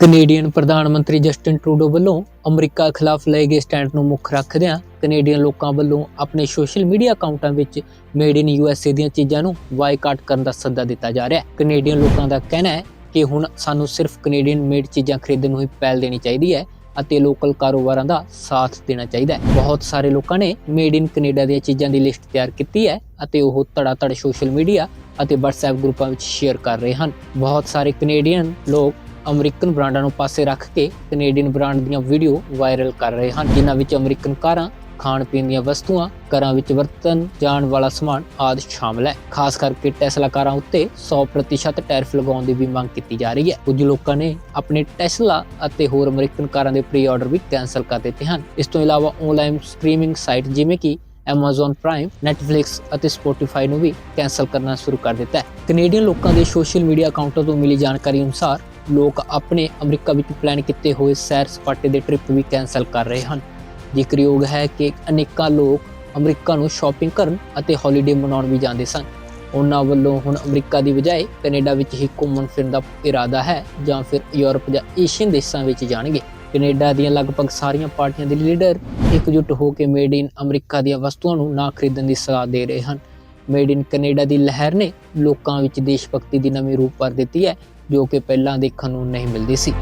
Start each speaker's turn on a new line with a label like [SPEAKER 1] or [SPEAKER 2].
[SPEAKER 1] Canadian ਪ੍ਰਧਾਨ ਮੰਤਰੀ Justin Trudeau ਵੱਲੋਂ ਅਮਰੀਕਾ ਖਿਲਾਫ ਲਏ ਗਏ ਸਟੈਂਡ ਨੂੰ ਮੁੱਖ ਰੱਖਦਿਆਂ ਕੈਨੇਡੀਅਨ ਲੋਕਾਂ ਵੱਲੋਂ ਆਪਣੇ ਸੋਸ਼ਲ ਮੀਡੀਆ ਅਕਾਊਂਟਾਂ ਵਿੱਚ ਮੇਡ ਇਨ ਯੂਐਸਏ ਦੀਆਂ ਚੀਜ਼ਾਂ ਨੂੰ ਬਾਈਕਾਟ ਕਰਨ ਦਾ ਸੱਦਾ ਦਿੱਤਾ ਜਾ ਰਿਹਾ ਹੈ। ਕੈਨੇਡੀਅਨ ਲੋਕਾਂ ਦਾ ਕਹਿਣਾ ਹੈ ਕਿ ਹੁਣ ਸਾਨੂੰ ਸਿਰਫ ਕੈਨੇਡੀਅਨ ਮੇਡ ਚੀਜ਼ਾਂ ਖਰੀਦਣ ਨੂੰ ਹੀ ਪਹਿਲ ਦੇਣੀ ਚਾਹੀਦੀ ਹੈ ਅਤੇ ਲੋਕਲ ਕਾਰੋਬਾਰਾਂ ਦਾ ਸਾਥ ਦੇਣਾ ਚਾਹੀਦਾ ਹੈ। ਬਹੁਤ ਸਾਰੇ ਲੋਕਾਂ ਨੇ ਮੇਡ ਇਨ ਕੈਨੇਡਾ ਦੀਆਂ ਚੀਜ਼ਾਂ ਦੀ ਲਿਸਟ ਤਿਆਰ ਕੀਤੀ ਹੈ ਅਤੇ ਉਹ ਧੜਾ ਧੜ ਸੋਸ਼ਲ ਮੀਡੀਆ ਅਤੇ WhatsApp ਗਰੁੱਪਾਂ ਵਿੱਚ ਸ਼ੇਅਰ ਕਰ ਰਹੇ ਹਨ। ਬਹੁਤ ਸਾਰੇ ਕੈਨੇਡੀਅਨ ਲੋਕ ਅਮਰੀਕਨ ਬ੍ਰਾਂਡਾਂ ਨੂੰ ਪਾਸੇ ਰੱਖ ਕੇ ਕੈਨੇਡੀਅਨ ਬ੍ਰਾਂਡ ਦੀਆਂ ਵੀਡੀਓ ਵਾਇਰਲ ਕਰ ਰਹੇ ਹਨ ਜਿਨ੍ਹਾਂ ਵਿੱਚ ਅਮਰੀਕਨ ਕਾਰਾਂ ਖਾਣ ਪੀਣ ਦੀਆਂ ਵਸਤੂਆਂ ਘਰਾਂ ਵਿੱਚ ਵਰਤਨ ਜਾਣ ਵਾਲਾ ਸਮਾਨ ਆਦਿ ਸ਼ਾਮਲ ਹੈ। ਖਾਸ ਕਰਕੇ ਟੈਸਲਾ ਕਾਰਾਂ ਉੱਤੇ 100% ਟੈਰਿਫ ਲਗਾਉਣ ਦੀ ਵੀ ਮੰਗ ਕੀਤੀ ਜਾ ਰਹੀ ਹੈ। ਕੁਝ ਲੋਕਾਂ ਨੇ ਆਪਣੇ ਟੈਸਲਾ ਅਤੇ ਹੋਰ ਅਮਰੀਕਨ ਕਾਰਾਂ ਦੇ ਪ੍ਰੀ ਆਰਡਰ ਵੀ ਕੈਨਸਲ ਕਰ ਦਿੱਤੇ ਹਨ। ਇਸ ਤੋਂ ਇਲਾਵਾ ਆਨਲਾਈਨ ਸਟ੍ਰੀਮਿੰਗ ਸਾਈਟ ਜਿਵੇਂ ਕਿ Amazon Prime, Netflix ਅਤੇ Spotify ਨੂੰ ਵੀ ਕੈਨਸਲ ਕਰਨਾ ਸ਼ੁਰੂ ਕਰ ਦਿੱਤਾ ਹੈ। ਕੈਨੇਡੀਅਨ ਲੋਕਾਂ ਦੇ ਸੋਸ਼ਲ ਮੀਡੀਆ ਅਕਾਊਂਟਾਂ ਤੋਂ ਮਿਲੀ ਜਾਣਕਾਰੀ ਅਨੁਸਾਰ ਲੋਕ ਆਪਣੇ ਅਮਰੀਕਾ ਵਿੱਚ ਪਲਾਨ ਕੀਤੇ ਹੋਏ ਸੈਰ ਸਪਾਟੇ ਦੇ ਟ੍ਰਿਪ ਵੀ ਕੈਨਸਲ ਕਰ ਰਹੇ ਹਨ। ਜ਼ਿਕਰਯੋਗ ਹੈ ਕਿ ਅਨੇਕਾਂ ਲੋਕ ਅਮਰੀਕਾ ਨੂੰ ਸ਼ਾਪਿੰਗ ਕਰਨ ਅਤੇ ਹੌਲੀਡੇ ਮਨਾਉਣ ਵੀ ਜਾਂਦੇ ਸਨ। ਉਹਨਾਂ ਵੱਲੋਂ ਹੁਣ ਅਮਰੀਕਾ ਦੀ ਬਜਾਏ ਕੈਨੇਡਾ ਵਿੱਚ ਹੀ ਘੁੰਮਣ ਫਿਰਨ ਦਾ ਇਰਾਦਾ ਹੈ ਜਾਂ ਫਿਰ ਯੂਰਪ ਜਾਂ ਏਸ਼ੀਅਨ ਦੇਸ਼ਾਂ ਵਿੱਚ ਜਾਣਗੇ। ਕੈਨੇਡਾ ਦੀਆਂ ਲਗਭਗ ਸਾਰੀਆਂ ਪਾਰਟੀਆਂ ਦੇ ਲੀਡਰ ਇਕਜੁੱਟ ਹੋ ਕੇ ਮੇਡ ਇਨ ਅਮਰੀਕਾ ਦੀਆਂ ਵਸਤੂਆਂ ਨੂੰ ਨਾ ਖਰੀਦਣ ਦੀ ਸਲਾਹ ਦੇ ਰਹੇ ਹਨ। ਮੇਡ ਇਨ ਕੈਨੇਡਾ ਦੀ ਲਹਿਰ ਨੇ ਲੋਕਾਂ ਵਿੱਚ ਦੇਸ਼ ਭਗਤੀ ਦੀ ਨਵੀਂ ਰੂਪ ਭਰ ਦਿੱਤੀ ਹੈ ਜੋ ਕਿ ਪਹਿਲਾਂ ਦੇਖਣ ਨੂੰ ਨਹੀਂ ਮਿਲਦੀ ਸੀ।